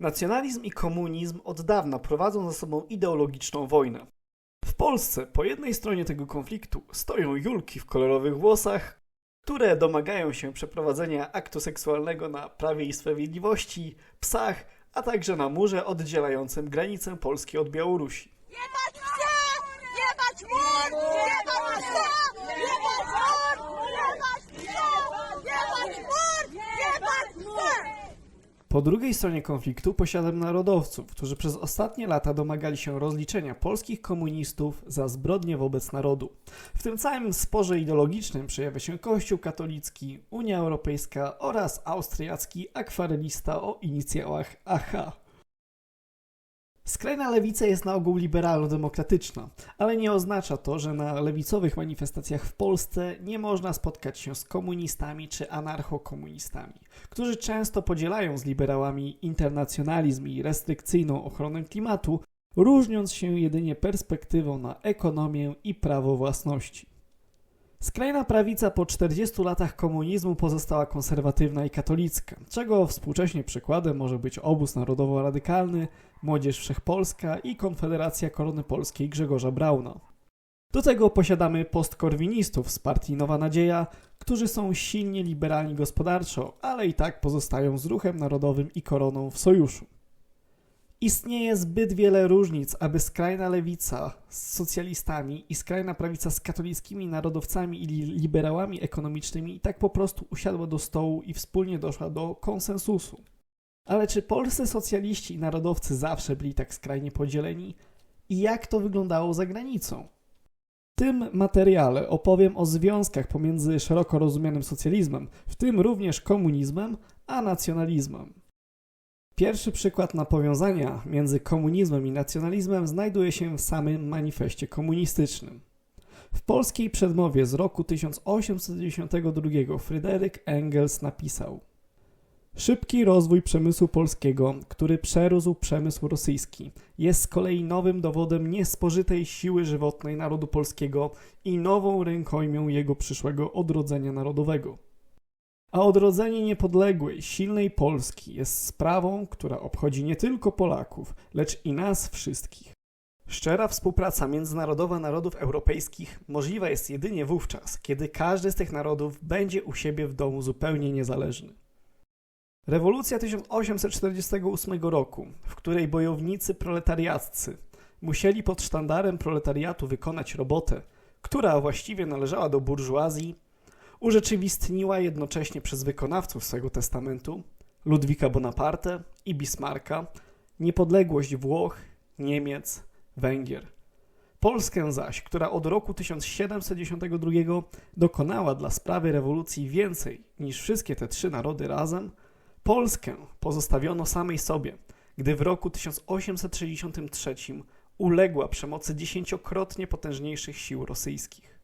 Nacjonalizm i komunizm od dawna prowadzą za sobą ideologiczną wojnę. W Polsce po jednej stronie tego konfliktu stoją Julki w kolorowych włosach, które domagają się przeprowadzenia aktu seksualnego na Prawie i Sprawiedliwości, psach, a także na murze oddzielającym granicę Polski od Białorusi. Jebać psa! Jebać mur! Jebać psa! Jebać mur! Jebać psa! Jebać mur! Jebać psa! Po drugiej stronie konfliktu posiadam narodowców, którzy przez ostatnie lata domagali się rozliczenia polskich komunistów za zbrodnie wobec narodu. W tym całym sporze ideologicznym przejawia się Kościół katolicki, Unia Europejska oraz austriacki akwarelista o inicjałach AH. Skrajna lewica jest na ogół liberalno-demokratyczna, ale nie oznacza to, że na lewicowych manifestacjach w Polsce nie można spotkać się z komunistami czy anarchokomunistami, którzy często podzielają z liberałami internacjonalizm i restrykcyjną ochronę klimatu, różniąc się jedynie perspektywą na ekonomię i prawo własności. Skrajna prawica po 40 latach komunizmu pozostała konserwatywna i katolicka, czego współcześnie przykładem może być obóz narodowo-radykalny, Młodzież Wszechpolska i Konfederacja Korony Polskiej Grzegorza Brauna. Do tego posiadamy postkorwinistów z partii Nowa Nadzieja, którzy są silnie liberalni gospodarczo, ale i tak pozostają z ruchem narodowym i koroną w sojuszu. Istnieje zbyt wiele różnic, aby skrajna lewica z socjalistami i skrajna prawica z katolickimi narodowcami i li- liberałami ekonomicznymi tak po prostu usiadła do stołu i wspólnie doszła do konsensusu. Ale czy polscy socjaliści i narodowcy zawsze byli tak skrajnie podzieleni? I jak to wyglądało za granicą? W tym materiale opowiem o związkach pomiędzy szeroko rozumianym socjalizmem, w tym również komunizmem, a nacjonalizmem. Pierwszy przykład na powiązania między komunizmem i nacjonalizmem znajduje się w samym manifestie komunistycznym. W polskiej przedmowie z roku 1892 Fryderyk Engels napisał: Szybki rozwój przemysłu polskiego, który przerósł przemysł rosyjski, jest z kolei nowym dowodem niespożytej siły żywotnej narodu polskiego i nową rękojmią jego przyszłego odrodzenia narodowego. A odrodzenie niepodległej, silnej Polski jest sprawą, która obchodzi nie tylko Polaków, lecz i nas wszystkich. Szczera współpraca międzynarodowa narodów europejskich możliwa jest jedynie wówczas, kiedy każdy z tych narodów będzie u siebie w domu zupełnie niezależny. Rewolucja 1848 roku, w której bojownicy proletariaccy musieli pod sztandarem proletariatu wykonać robotę, która właściwie należała do burżuazji, urzeczywistniła jednocześnie przez wykonawców swego testamentu Ludwika Bonaparte i Bismarcka niepodległość Włoch, Niemiec, Węgier. Polskę zaś, która od roku 1792 dokonała dla sprawy rewolucji więcej niż wszystkie te trzy narody razem, Polskę pozostawiono samej sobie, gdy w roku 1863 uległa przemocy dziesięciokrotnie potężniejszych sił rosyjskich.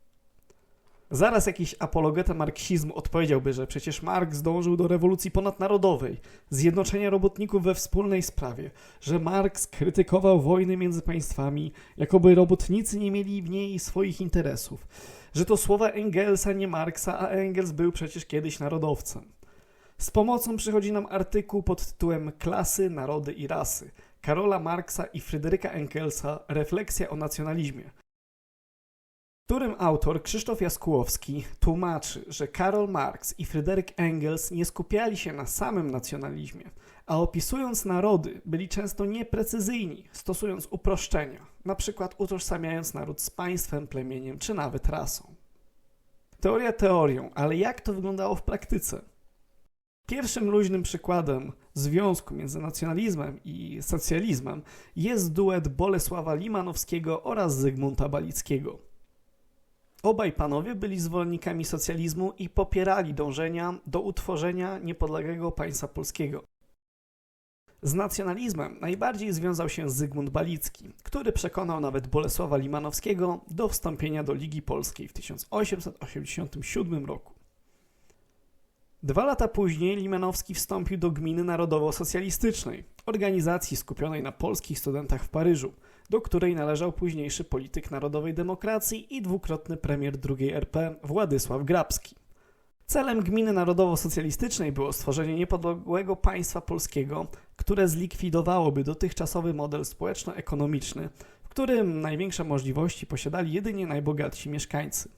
Zaraz jakiś apologeta marksizmu odpowiedziałby, że przecież Marks dążył do rewolucji ponadnarodowej, zjednoczenia robotników we wspólnej sprawie, że Marks krytykował wojny między państwami, jakoby robotnicy nie mieli w niej swoich interesów, że to słowa Engelsa, nie Marksa, a Engels był przecież kiedyś narodowcem. Z pomocą przychodzi nam artykuł pod tytułem Klasy, narody i rasy Karola Marksa i Fryderyka Engelsa Refleksja o nacjonalizmie, którym autor Krzysztof Jaskółowski tłumaczy, że Karol Marx i Fryderyk Engels nie skupiali się na samym nacjonalizmie, a opisując narody byli często nieprecyzyjni, stosując uproszczenia, przykład utożsamiając naród z państwem, plemieniem czy nawet rasą. Teoria teorią, ale jak to wyglądało w praktyce? Pierwszym luźnym przykładem związku między nacjonalizmem i socjalizmem jest duet Bolesława Limanowskiego oraz Zygmunta Balickiego. Obaj panowie byli zwolennikami socjalizmu i popierali dążenia do utworzenia niepodległego państwa polskiego. Z nacjonalizmem najbardziej związał się Zygmunt Balicki, który przekonał nawet Bolesława Limanowskiego do wstąpienia do Ligi Polskiej w 1887 roku. Dwa lata później Limanowski wstąpił do Gminy Narodowo-Socjalistycznej, organizacji skupionej na polskich studentach w Paryżu, do której należał późniejszy polityk narodowej demokracji i dwukrotny premier II RP Władysław Grabski. Celem gminy narodowo-socjalistycznej było stworzenie niepodległego państwa polskiego, które zlikwidowałoby dotychczasowy model społeczno-ekonomiczny, w którym największe możliwości posiadali jedynie najbogatsi mieszkańcy.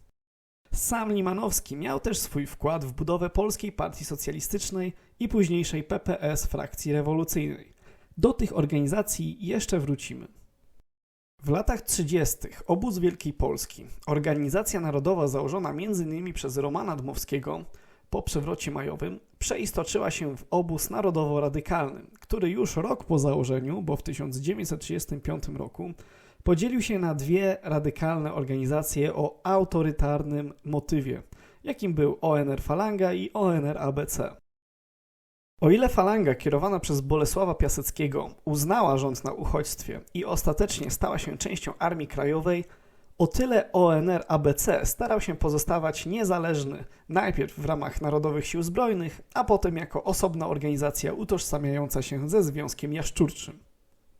Sam Limanowski miał też swój wkład w budowę Polskiej Partii Socjalistycznej i późniejszej PPS frakcji rewolucyjnej. Do tych organizacji jeszcze wrócimy. W latach 30. Obóz Wielkiej Polski, organizacja narodowa założona m.in. przez Romana Dmowskiego po przewrocie majowym, przeistoczyła się w obóz narodowo-radykalny, który już rok po założeniu, bo w 1935 roku, podzielił się na dwie radykalne organizacje o autorytarnym motywie, jakim był ONR Falanga i ONR ABC. O ile Falanga kierowana przez Bolesława Piaseckiego uznała rząd na uchodźstwie i ostatecznie stała się częścią Armii Krajowej, o tyle ONR ABC starał się pozostawać niezależny, najpierw w ramach Narodowych Sił Zbrojnych, a potem jako osobna organizacja utożsamiająca się ze Związkiem Jaszczurczym.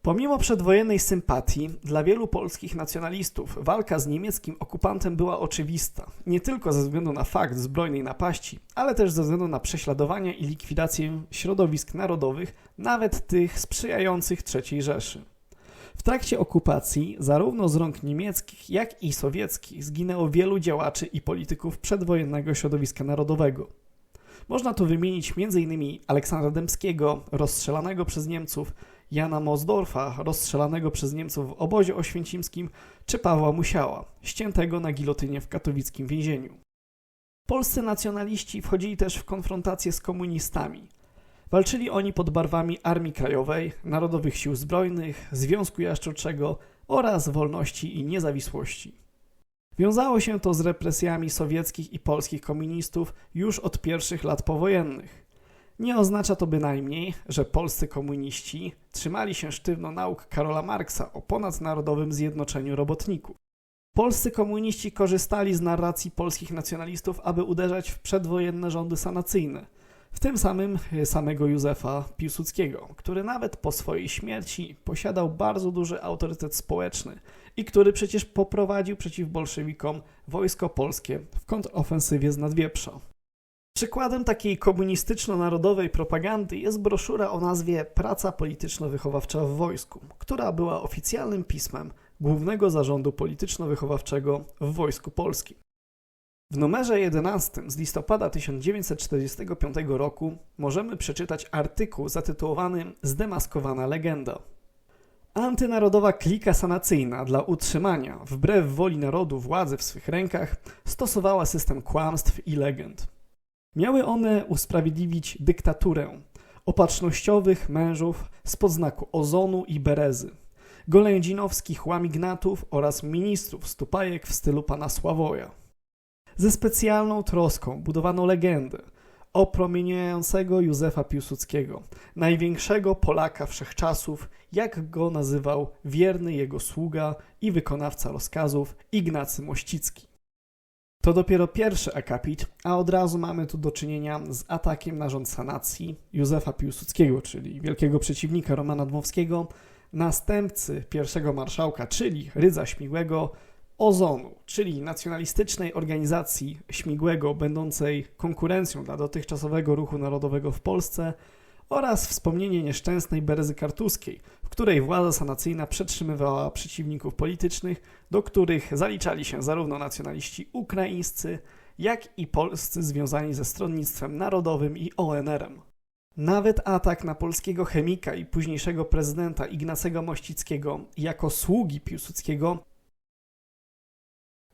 Pomimo przedwojennej sympatii, dla wielu polskich nacjonalistów walka z niemieckim okupantem była oczywista, nie tylko ze względu na fakt zbrojnej napaści, ale też ze względu na prześladowania i likwidację środowisk narodowych, nawet tych sprzyjających III Rzeszy. W trakcie okupacji, zarówno z rąk niemieckich, jak i sowieckich, zginęło wielu działaczy i polityków przedwojennego środowiska narodowego. Można tu wymienić m.in. Aleksandra Dębskiego, rozstrzelanego przez Niemców, Jana Mosdorfa, rozstrzelanego przez Niemców w obozie oświęcimskim, czy Pawła Musiała, ściętego na gilotynie w katowickim więzieniu. Polscy nacjonaliści wchodzili też w konfrontację z komunistami. Walczyli oni pod barwami Armii Krajowej, Narodowych Sił Zbrojnych, Związku Jaszczurczego oraz wolności i niezawisłości. Wiązało się to z represjami sowieckich i polskich komunistów już od pierwszych lat powojennych. Nie oznacza to bynajmniej, że polscy komuniści trzymali się sztywno nauk Karola Marksa o ponadnarodowym zjednoczeniu robotników. Polscy komuniści korzystali z narracji polskich nacjonalistów, aby uderzać w przedwojenne rządy sanacyjne, w tym samym samego Józefa Piłsudskiego, który nawet po swojej śmierci posiadał bardzo duży autorytet społeczny i który przecież poprowadził przeciw bolszewikom wojsko polskie w kontrofensywie z Nadwieprza. Przykładem takiej komunistyczno-narodowej propagandy jest broszura o nazwie Praca polityczno-wychowawcza w wojsku, która była oficjalnym pismem Głównego Zarządu Polityczno-Wychowawczego w Wojsku Polskim. W numerze 11 z listopada 1945 roku możemy przeczytać artykuł zatytułowany Zdemaskowana legenda. Antynarodowa klika sanacyjna dla utrzymania, wbrew woli narodu, władzy w swych rękach stosowała system kłamstw i legend. Miały one usprawiedliwić dyktaturę opatrznościowych mężów spod znaku ozonu i berezy, golędzinowskich łamignatów oraz ministrów stupajek w stylu pana Sławoja. Ze specjalną troską budowano legendę o promieniującego Józefa Piłsudskiego, największego Polaka wszechczasów, jak go nazywał wierny jego sługa i wykonawca rozkazów Ignacy Mościcki. To dopiero pierwszy akapit, a od razu mamy tu do czynienia z atakiem na rząd sanacji Józefa Piłsudskiego, czyli wielkiego przeciwnika Romana Dmowskiego, następcy pierwszego marszałka, czyli Rydza Śmigłego, Ozonu, czyli nacjonalistycznej organizacji Śmigłego, będącej konkurencją dla dotychczasowego ruchu narodowego w Polsce, oraz wspomnienie nieszczęsnej Berezy Kartuskiej, w której władza sanacyjna przetrzymywała przeciwników politycznych, do których zaliczali się zarówno nacjonaliści ukraińscy, jak i polscy związani ze stronnictwem narodowym i ONR-em. Nawet atak na polskiego chemika i późniejszego prezydenta Ignacego Mościckiego jako sługi Piłsudskiego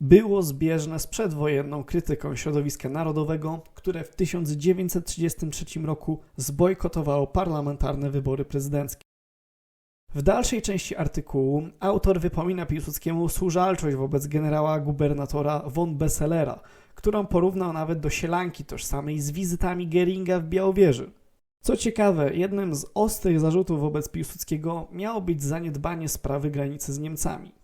było zbieżne z przedwojenną krytyką środowiska narodowego, które w 1933 roku zbojkotowało parlamentarne wybory prezydenckie. W dalszej części artykułu autor wypomina Piłsudskiemu służalczość wobec generała gubernatora von Besselera, którą porównał nawet do sielanki tożsamej z wizytami Geringa w Białowieży. Co ciekawe, jednym z ostrych zarzutów wobec Piłsudskiego miało być zaniedbanie sprawy granicy z Niemcami.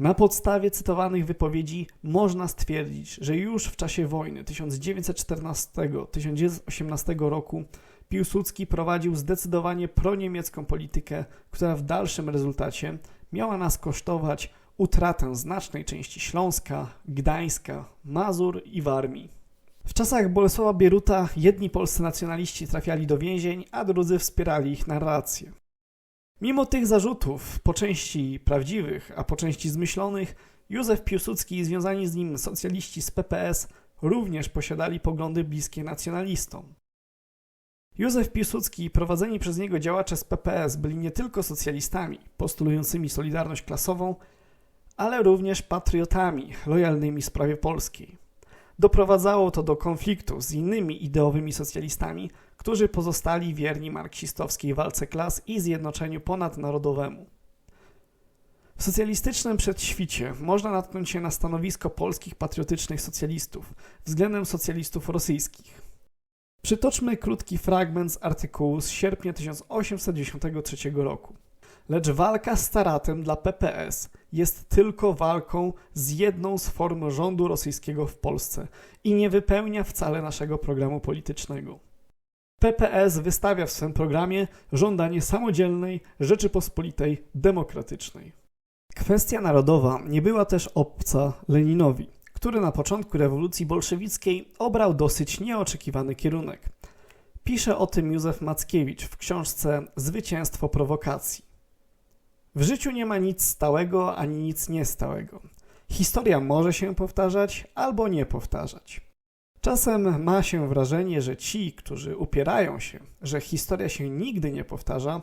Na podstawie cytowanych wypowiedzi można stwierdzić, że już w czasie wojny 1914-1918 roku Piłsudski prowadził zdecydowanie proniemiecką politykę, która w dalszym rezultacie miała nas kosztować utratę znacznej części Śląska, Gdańska, Mazur i Warmii. W czasach Bolesława Bieruta jedni polscy nacjonaliści trafiali do więzień, a drudzy wspierali ich narrację. Mimo tych zarzutów, po części prawdziwych, a po części zmyślonych, Józef Piłsudski i związani z nim socjaliści z PPS również posiadali poglądy bliskie nacjonalistom. Józef Piłsudski i prowadzeni przez niego działacze z PPS byli nie tylko socjalistami postulującymi solidarność klasową, ale również patriotami lojalnymi sprawie polskiej. Doprowadzało to do konfliktu z innymi ideowymi socjalistami, którzy pozostali wierni marksistowskiej walce klas i zjednoczeniu ponadnarodowemu. W socjalistycznym przedświcie można natknąć się na stanowisko polskich patriotycznych socjalistów względem socjalistów rosyjskich. Przytoczmy krótki fragment z artykułu z sierpnia 1893 roku. Lecz walka z Staratem dla PPS jest tylko walką z jedną z form rządu rosyjskiego w Polsce i nie wypełnia wcale naszego programu politycznego. PPS wystawia w swym programie żądanie samodzielnej Rzeczypospolitej demokratycznej. Kwestia narodowa nie była też obca Leninowi, który na początku rewolucji bolszewickiej obrał dosyć nieoczekiwany kierunek. Pisze o tym Józef Mackiewicz w książce Zwycięstwo prowokacji. W życiu nie ma nic stałego ani nic niestałego. Historia może się powtarzać albo nie powtarzać. Czasem ma się wrażenie, że ci, którzy upierają się, że historia się nigdy nie powtarza,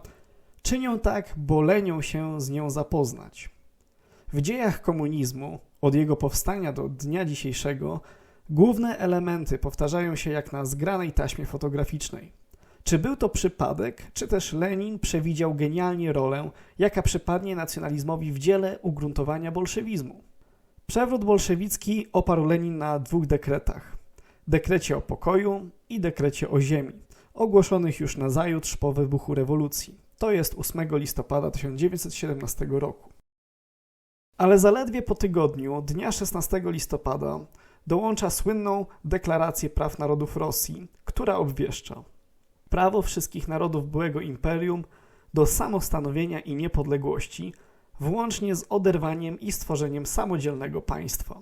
czynią tak, bo lenią się z nią zapoznać. W dziejach komunizmu, od jego powstania do dnia dzisiejszego, główne elementy powtarzają się jak na zgranej taśmie fotograficznej. Czy był to przypadek, czy też Lenin przewidział genialnie rolę, jaka przypadnie nacjonalizmowi w dziele ugruntowania bolszewizmu? Przewrót bolszewicki oparł Lenin na dwóch dekretach: dekrecie o pokoju i dekrecie o ziemi, ogłoszonych już nazajutrz po wybuchu rewolucji, to jest 8 listopada 1917 roku. Ale zaledwie po tygodniu, dnia 16 listopada, dołącza słynną Deklarację Praw Narodów Rosji, która obwieszcza prawo wszystkich narodów byłego imperium do samostanowienia i niepodległości, włącznie z oderwaniem i stworzeniem samodzielnego państwa.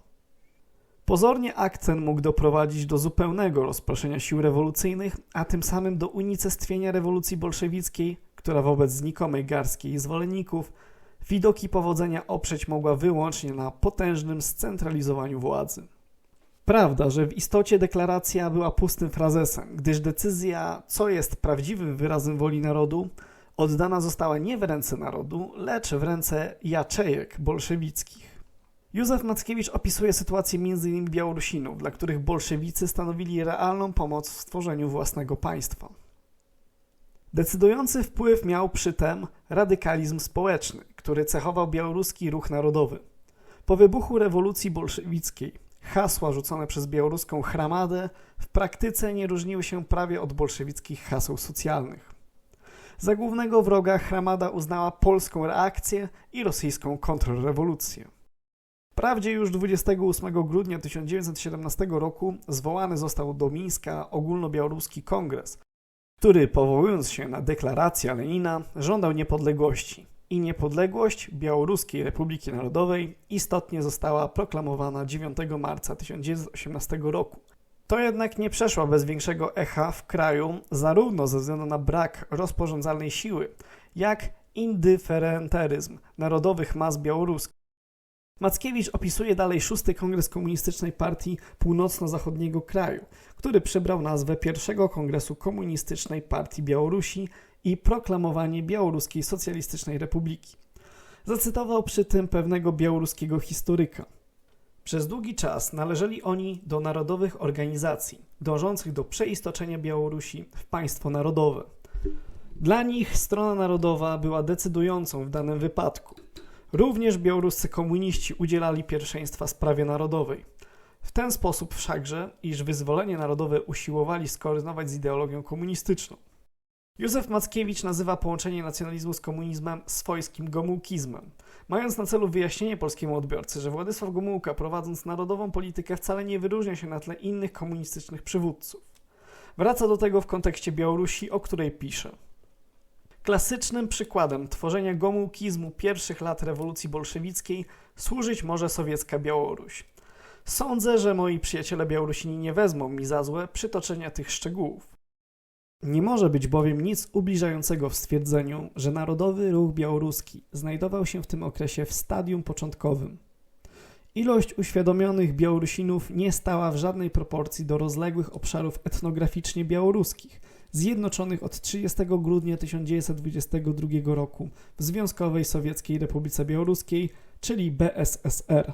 Pozornie akt ten mógł doprowadzić do zupełnego rozproszenia sił rewolucyjnych, a tym samym do unicestwienia rewolucji bolszewickiej, która wobec znikomej garstki jej zwolenników widoki powodzenia oprzeć mogła wyłącznie na potężnym scentralizowaniu władzy. Prawda, że w istocie deklaracja była pustym frazesem, gdyż decyzja, co jest prawdziwym wyrazem woli narodu, oddana została nie w ręce narodu, lecz w ręce jaczejek bolszewickich. Józef Mackiewicz opisuje sytuację m.in. Białorusinów, dla których bolszewicy stanowili realną pomoc w stworzeniu własnego państwa. Decydujący wpływ miał przytem radykalizm społeczny, który cechował białoruski ruch narodowy. Po wybuchu rewolucji bolszewickiej hasła rzucone przez białoruską Hramadę w praktyce nie różniły się prawie od bolszewickich haseł socjalnych. Za głównego wroga Hramada uznała polską reakcję i rosyjską kontrrewolucję. Wprawdzie już 28 grudnia 1917 roku zwołany został do Mińska ogólnobiałoruski kongres, który powołując się na deklarację Lenina żądał niepodległości i niepodległość Białoruskiej Republiki Narodowej istotnie została proklamowana 9 marca 1918 roku. To jednak nie przeszła bez większego echa w kraju, zarówno ze względu na brak rozporządzalnej siły, jak indyferenteryzm narodowych mas białoruskich. Mackiewicz opisuje dalej szósty kongres komunistycznej partii północno-zachodniego kraju, który przybrał nazwę pierwszego kongresu komunistycznej partii Białorusi i proklamowanie Białoruskiej Socjalistycznej Republiki. Zacytował przy tym pewnego białoruskiego historyka. Przez długi czas należeli oni do narodowych organizacji, dążących do przeistoczenia Białorusi w państwo narodowe. Dla nich strona narodowa była decydującą w danym wypadku. Również białoruscy komuniści udzielali pierwszeństwa sprawie narodowej. W ten sposób wszakże, iż wyzwolenie narodowe usiłowali skoordynować z ideologią komunistyczną. Józef Mackiewicz nazywa połączenie nacjonalizmu z komunizmem swojskim gomułkizmem, mając na celu wyjaśnienie polskiemu odbiorcy, że Władysław Gomułka prowadząc narodową politykę wcale nie wyróżnia się na tle innych komunistycznych przywódców. Wraca do tego w kontekście Białorusi, o której pisze. Klasycznym przykładem tworzenia gomułkizmu pierwszych lat rewolucji bolszewickiej służyć może sowiecka Białoruś. Sądzę, że moi przyjaciele Białorusini nie wezmą mi za złe przytoczenia tych szczegółów. Nie może być bowiem nic ubliżającego w stwierdzeniu, że Narodowy Ruch Białoruski znajdował się w tym okresie w stadium początkowym. Ilość uświadomionych Białorusinów nie stała w żadnej proporcji do rozległych obszarów etnograficznie białoruskich, zjednoczonych od 30 grudnia 1922 roku w Związkowej Sowieckiej Republice Białoruskiej, czyli BSSR.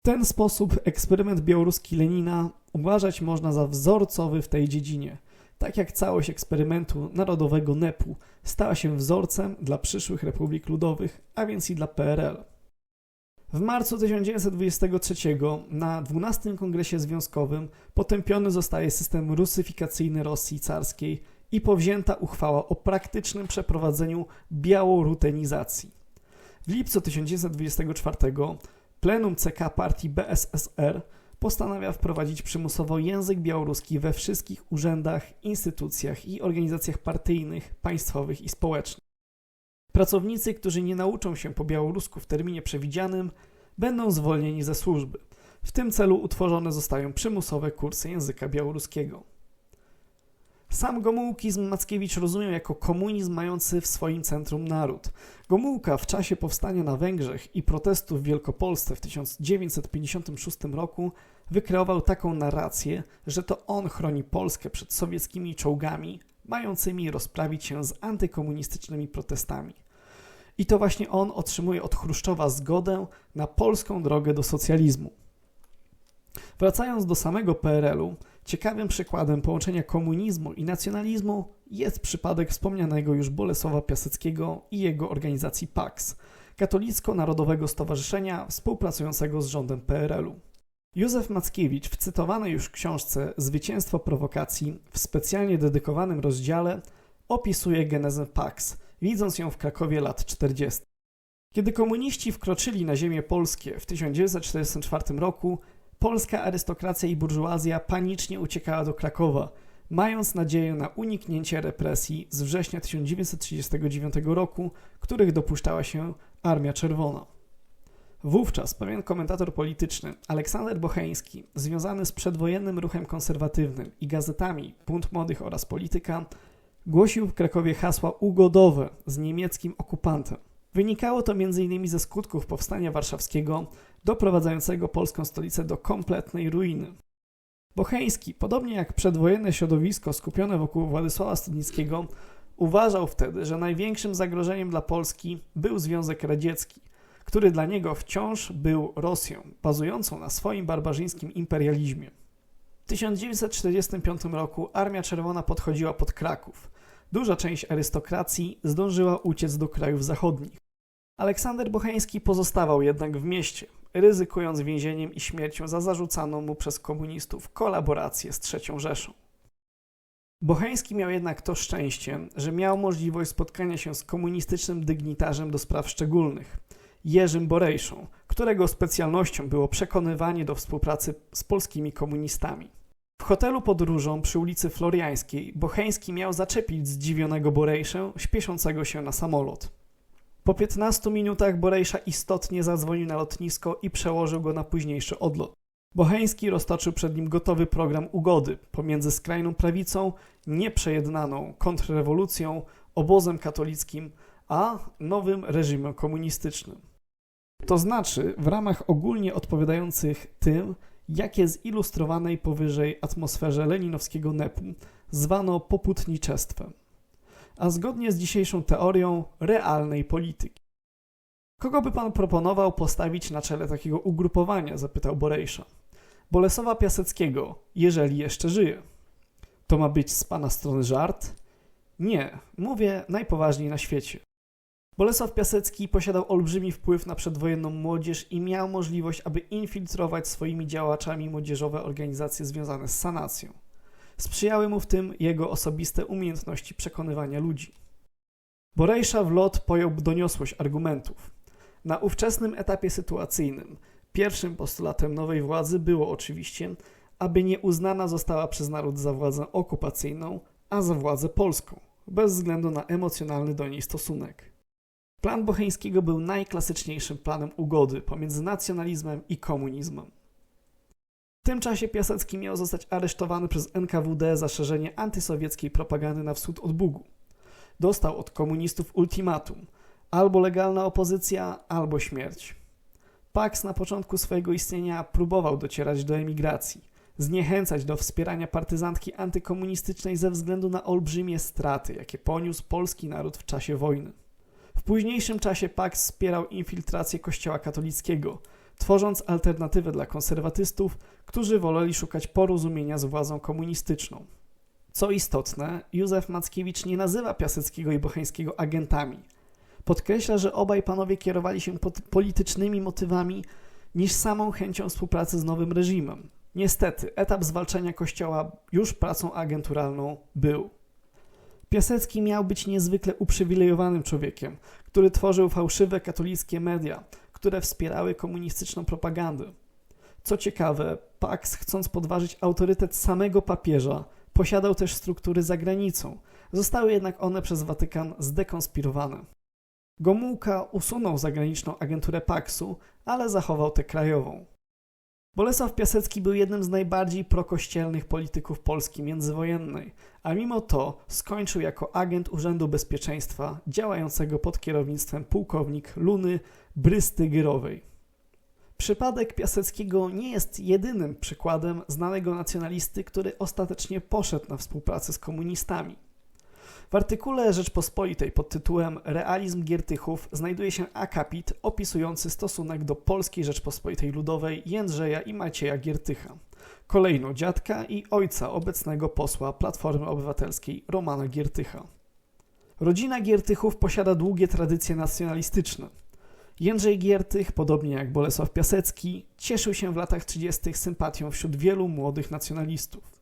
W ten sposób eksperyment białoruski Lenina uważać można za wzorcowy w tej dziedzinie, tak jak całość eksperymentu narodowego NEP-u stała się wzorcem dla przyszłych republik ludowych, a więc i dla PRL. W marcu 1923 na 12 Kongresie Związkowym potępiony zostaje system rusyfikacyjny Rosji carskiej i powzięta uchwała o praktycznym przeprowadzeniu białorutenizacji. W lipcu 1924 plenum CK partii BSSR postanawia wprowadzić przymusowo język białoruski we wszystkich urzędach, instytucjach i organizacjach partyjnych, państwowych i społecznych. Pracownicy, którzy nie nauczą się po białorusku w terminie przewidzianym, będą zwolnieni ze służby. W tym celu utworzone zostają przymusowe kursy języka białoruskiego. Sam Gomułkizm Mackiewicz rozumiał jako komunizm mający w swoim centrum naród. Gomułka w czasie powstania na Węgrzech i protestów w Wielkopolsce w 1956 roku wykreował taką narrację, że to on chroni Polskę przed sowieckimi czołgami mającymi rozprawić się z antykomunistycznymi protestami. I to właśnie on otrzymuje od Chruszczowa zgodę na polską drogę do socjalizmu. Wracając do samego PRL-u, ciekawym przykładem połączenia komunizmu i nacjonalizmu jest przypadek wspomnianego już Bolesława Piaseckiego i jego organizacji PAX, Katolicko-Narodowego Stowarzyszenia współpracującego z rządem PRL-u. Józef Mackiewicz w cytowanej już książce Zwycięstwo prowokacji w specjalnie dedykowanym rozdziale opisuje genezę PAX, widząc ją w Krakowie lat 40. Kiedy komuniści wkroczyli na ziemię polskie w 1944 roku, polska arystokracja i burżuazja panicznie uciekała do Krakowa, mając nadzieję na uniknięcie represji z września 1939 roku, których dopuszczała się Armia Czerwona. Wówczas pewien komentator polityczny, Aleksander Bocheński, związany z przedwojennym ruchem konserwatywnym i gazetami Bunt Młodych oraz Polityka, głosił w Krakowie hasła ugodowe z niemieckim okupantem. Wynikało to m.in. ze skutków powstania warszawskiego, doprowadzającego polską stolicę do kompletnej ruiny. Bocheński, podobnie jak przedwojenne środowisko skupione wokół Władysława Studnickiego, uważał wtedy, że największym zagrożeniem dla Polski był Związek Radziecki, który dla niego wciąż był Rosją, bazującą na swoim barbarzyńskim imperializmie. W 1945 roku Armia Czerwona podchodziła pod Kraków. Duża część arystokracji zdążyła uciec do krajów zachodnich. Aleksander Bocheński pozostawał jednak w mieście, ryzykując więzieniem i śmiercią za zarzucaną mu przez komunistów kolaborację z III Rzeszą. Bocheński miał jednak to szczęście, że miał możliwość spotkania się z komunistycznym dygnitarzem do spraw szczególnych, Jerzym Borejszą, którego specjalnością było przekonywanie do współpracy z polskimi komunistami. Hotelu pod Różą przy ulicy Floriańskiej Bocheński miał zaczepić zdziwionego Borejszę, śpieszącego się na samolot. Po 15 minutach Borejsza istotnie zadzwonił na lotnisko i przełożył go na późniejszy odlot. Bocheński roztoczył przed nim gotowy program ugody pomiędzy skrajną prawicą, nieprzejednaną kontrrewolucją, obozem katolickim, a nowym reżimem komunistycznym. To znaczy, w ramach ogólnie odpowiadających tym, jakie zilustrowanej powyżej atmosferze leninowskiego nepu zwano poputniczestwem, a zgodnie z dzisiejszą teorią realnej polityki. Kogo by pan proponował postawić na czele takiego ugrupowania? zapytał Borejsza. Bolesława Piaseckiego, jeżeli jeszcze żyje. To ma być z pana strony żart? Nie, mówię najpoważniej na świecie. Bolesław Piasecki posiadał olbrzymi wpływ na przedwojenną młodzież i miał możliwość, aby infiltrować swoimi działaczami młodzieżowe organizacje związane z sanacją. Sprzyjały mu w tym jego osobiste umiejętności przekonywania ludzi. Borejsza w lot pojął doniosłość argumentów. Na ówczesnym etapie sytuacyjnym pierwszym postulatem nowej władzy było oczywiście, aby nie uznana została przez naród za władzę okupacyjną, a za władzę polską, bez względu na emocjonalny do niej stosunek. Plan Bocheńskiego był najklasyczniejszym planem ugody pomiędzy nacjonalizmem i komunizmem. W tym czasie Piasecki miał zostać aresztowany przez NKWD za szerzenie antysowieckiej propagandy na wschód od Bugu. Dostał od komunistów ultimatum: albo legalna opozycja, albo śmierć. Pax na początku swojego istnienia próbował docierać do emigracji, zniechęcać do wspierania partyzantki antykomunistycznej ze względu na olbrzymie straty, jakie poniósł polski naród w czasie wojny. W późniejszym czasie Pax wspierał infiltrację Kościoła katolickiego, tworząc alternatywę dla konserwatystów, którzy woleli szukać porozumienia z władzą komunistyczną. Co istotne, Józef Mackiewicz nie nazywa Piaseckiego i Bocheńskiego agentami. Podkreśla, że obaj panowie kierowali się politycznymi motywami niż samą chęcią współpracy z nowym reżimem. Niestety, etap zwalczania Kościoła już pracą agenturalną był. Piasecki miał być niezwykle uprzywilejowanym człowiekiem, który tworzył fałszywe katolickie media, które wspierały komunistyczną propagandę. Co ciekawe, Pax, chcąc podważyć autorytet samego papieża, posiadał też struktury za granicą. Zostały jednak one przez Watykan zdekonspirowane. Gomułka usunął zagraniczną agenturę Paxu, ale zachował tę krajową. Bolesław Piasecki był jednym z najbardziej prokościelnych polityków Polski międzywojennej, a mimo to skończył jako agent Urzędu Bezpieczeństwa działającego pod kierownictwem pułkownik Luny Brysty Gyrowej. Przypadek Piaseckiego nie jest jedynym przykładem znanego nacjonalisty, który ostatecznie poszedł na współpracę z komunistami. W artykule Rzeczpospolitej pod tytułem Realizm Giertychów znajduje się akapit opisujący stosunek do Polskiej Rzeczpospolitej Ludowej Jędrzeja i Macieja Giertycha, kolejno dziadka i ojca obecnego posła Platformy Obywatelskiej Romana Giertycha. Rodzina Giertychów posiada długie tradycje nacjonalistyczne. Jędrzej Giertych, podobnie jak Bolesław Piasecki, cieszył się w latach 30. sympatią wśród wielu młodych nacjonalistów.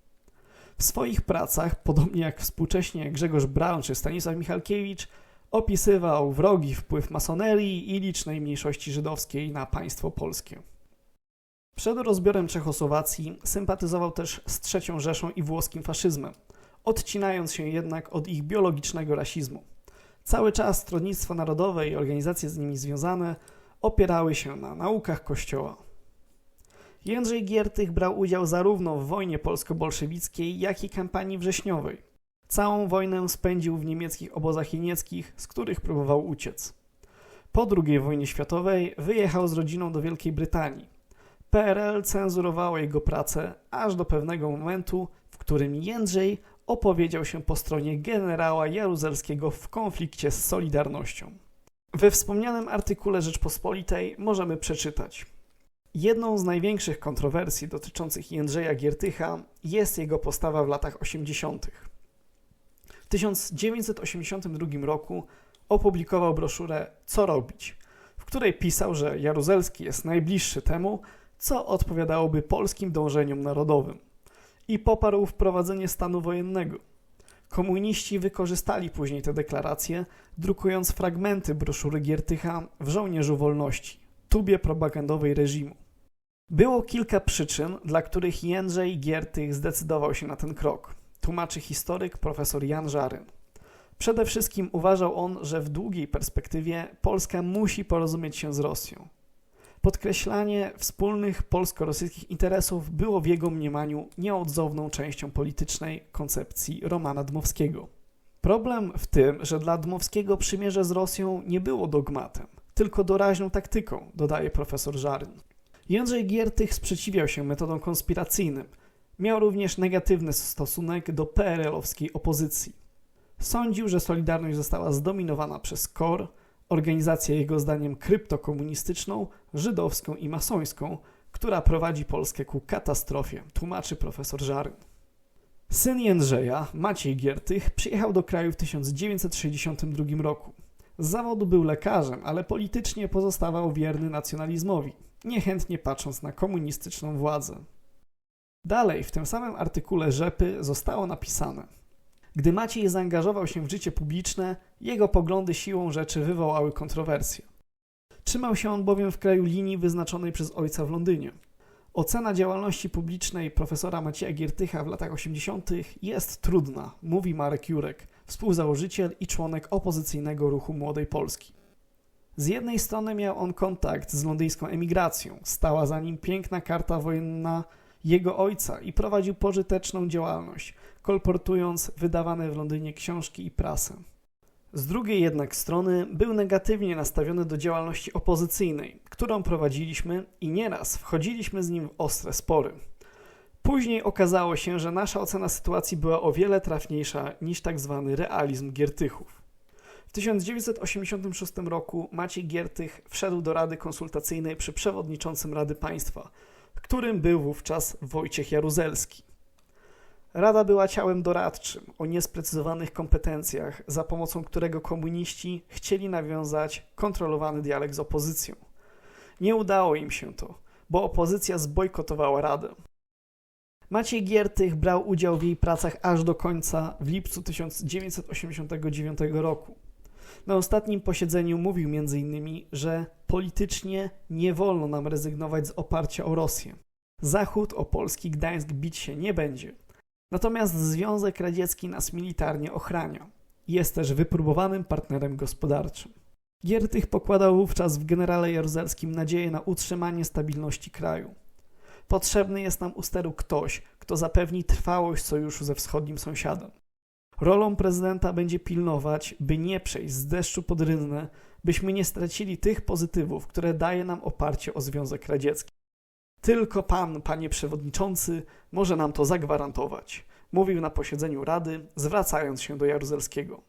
W swoich pracach, podobnie jak współcześnie Grzegorz Braun czy Stanisław Michalkiewicz, opisywał wrogi wpływ masonerii i licznej mniejszości żydowskiej na państwo polskie. Przed rozbiorem Czechosłowacji sympatyzował też z III Rzeszą i włoskim faszyzmem, odcinając się jednak od ich biologicznego rasizmu. Cały czas Stronnictwo Narodowe i organizacje z nimi związane opierały się na naukach Kościoła. Jędrzej Giertych brał udział zarówno w wojnie polsko-bolszewickiej, jak i kampanii wrześniowej. Całą wojnę spędził w niemieckich obozach jenieckich, z których próbował uciec. Po II wojnie światowej wyjechał z rodziną do Wielkiej Brytanii. PRL cenzurowało jego pracę aż do pewnego momentu, w którym Jędrzej opowiedział się po stronie generała Jaruzelskiego w konflikcie z Solidarnością. We wspomnianym artykule Rzeczpospolitej możemy przeczytać. Jedną z największych kontrowersji dotyczących Jędrzeja Giertycha jest jego postawa w latach 80. W 1982 roku opublikował broszurę Co robić, w której pisał, że Jaruzelski jest najbliższy temu, co odpowiadałoby polskim dążeniom narodowym i poparł wprowadzenie stanu wojennego. Komuniści wykorzystali później te deklaracje, drukując fragmenty broszury Giertycha w Żołnierzu Wolności, tubie propagandowej reżimu. Było kilka przyczyn, dla których Jędrzej Giertych zdecydował się na ten krok, tłumaczy historyk profesor Jan Żaryn. Przede wszystkim uważał on, że w długiej perspektywie Polska musi porozumieć się z Rosją. Podkreślanie wspólnych polsko-rosyjskich interesów było w jego mniemaniu nieodzowną częścią politycznej koncepcji Romana Dmowskiego. Problem w tym, że dla Dmowskiego przymierze z Rosją nie było dogmatem, tylko doraźną taktyką, dodaje profesor Żaryn. Jędrzej Giertych sprzeciwiał się metodom konspiracyjnym. Miał również negatywny stosunek do PRL-owskiej opozycji. Sądził, że Solidarność została zdominowana przez KOR, organizację jego zdaniem kryptokomunistyczną, żydowską i masońską, która prowadzi Polskę ku katastrofie, tłumaczy profesor Żaryn. Syn Jędrzeja, Maciej Giertych, przyjechał do kraju w 1962 roku. Z zawodu był lekarzem, ale politycznie pozostawał wierny nacjonalizmowi, niechętnie patrząc na komunistyczną władzę. Dalej, w tym samym artykule Rzepy zostało napisane – gdy Maciej zaangażował się w życie publiczne, jego poglądy siłą rzeczy wywołały kontrowersje. Trzymał się on bowiem w kraju linii wyznaczonej przez ojca w Londynie. Ocena działalności publicznej profesora Macieja Giertycha w latach 80. jest trudna, mówi Marek Jurek, współzałożyciel i członek opozycyjnego ruchu Młodej Polski. Z jednej strony miał on kontakt z londyńską emigracją, stała za nim piękna karta wojenna jego ojca i prowadził pożyteczną działalność, kolportując wydawane w Londynie książki i prasę. Z drugiej jednak strony był negatywnie nastawiony do działalności opozycyjnej, którą prowadziliśmy i nieraz wchodziliśmy z nim w ostre spory. Później okazało się, że nasza ocena sytuacji była o wiele trafniejsza niż tak zwany realizm Giertychów. W 1986 roku Maciej Giertych wszedł do Rady Konsultacyjnej przy przewodniczącym Rady Państwa, którym był wówczas Wojciech Jaruzelski. Rada była ciałem doradczym o niesprecyzowanych kompetencjach, za pomocą którego komuniści chcieli nawiązać kontrolowany dialog z opozycją. Nie udało im się to, bo opozycja zbojkotowała Radę. Maciej Giertych brał udział w jej pracach aż do końca w lipcu 1989 roku. Na ostatnim posiedzeniu mówił m.in., że politycznie nie wolno nam rezygnować z oparcia o Rosję. Zachód o polski Gdańsk bić się nie będzie. Natomiast Związek Radziecki nas militarnie ochrania. Jest też wypróbowanym partnerem gospodarczym. Giertych pokładał wówczas w generale Jaruzelskim nadzieję na utrzymanie stabilności kraju. Potrzebny jest nam u steru ktoś, kto zapewni trwałość sojuszu ze wschodnim sąsiadem. Rolą prezydenta będzie pilnować, by nie przejść z deszczu pod rynnę, byśmy nie stracili tych pozytywów, które daje nam oparcie o Związek Radziecki. Tylko pan, panie przewodniczący, może nam to zagwarantować, mówił na posiedzeniu Rady, zwracając się do Jaruzelskiego.